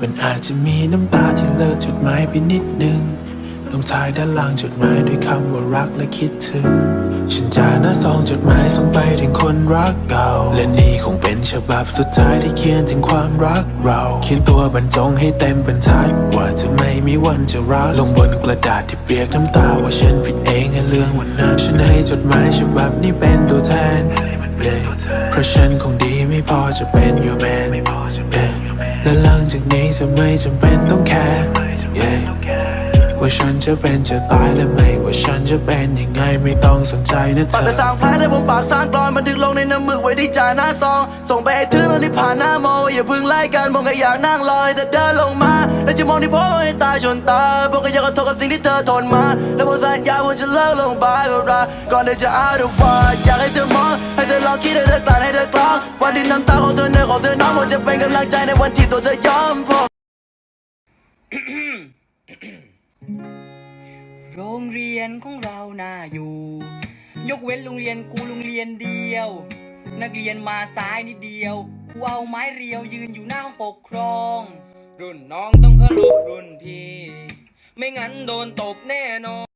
มันอาจจะมีน้ำตาที่เลอะจดหมายไปนิดนึงลงท้ายด้านล่างจดหมายด้วยคำว่ารักและคิดถึง ฉันจะน้าซองจดหมายส่งไปถึงคนรักเก่า และนี่คงเป็นฉบับสุดท้ายที่เขียนถึงความรักเรา เขียนตัวบรรจงให้เต็มบรรทัด ว่าจะไม่มีวันจะรัก ลงบนกระดาษที่เปียกน้ำตาว่าฉันผิดเองในเรื่องวันนั้น ฉันให้จดหมายฉบับนี้เป็นตัวแทน เพราะฉันคงดีไม่พอจะเป็น your man yeah และหลังจากนี้จะไม่จำเป็นต้องแคร์ yeah ว่าฉันจะเป็นจะตายและไม่ว่าฉันจะเป็นยังไงไม่ต้องสนใจนะเธอปัดอไปสร้างแผลในผมปากสร้างกรอนบันทึกลงในน้ำมึกไว้ที่จ่าหน้าซอง ส่งไปให้ถึงตอนที่ผ่านหน้าโมอย่าพึ่งไล่กันผมก็อยากนั่งรอให้เธอเดินลงมา แล้วจะมองที่พ่อให้ตายจนตายผมก็อยากขอโทษกับสิ่งที่เธอทนมา แล้วผมสัญญาว่าจะเลิกลงบายกับรักก่อนเธอจะอาดูฟ้าอยากให้เธอมองให้เธอลองคิดให้เธอกลั่นให้เธอกลองวันที่น้ำตาของเธอเนื้อของเธอ จะเป็นกำลังใจในวันที่ตัวเธอยอมพอโรงเรียนของเราน่าอยู่ ยกเว้นโรงเรียนกูโรงเรียนเดียว นักเรียนมาซ้ายนิดเดียวครูเอาไม้เรียวยืนอยู่หน้าห้องปกครอง รุ่นน้องต้องเคารพรุ่นพี่ ไม่งั้นโดนตบแน่นอน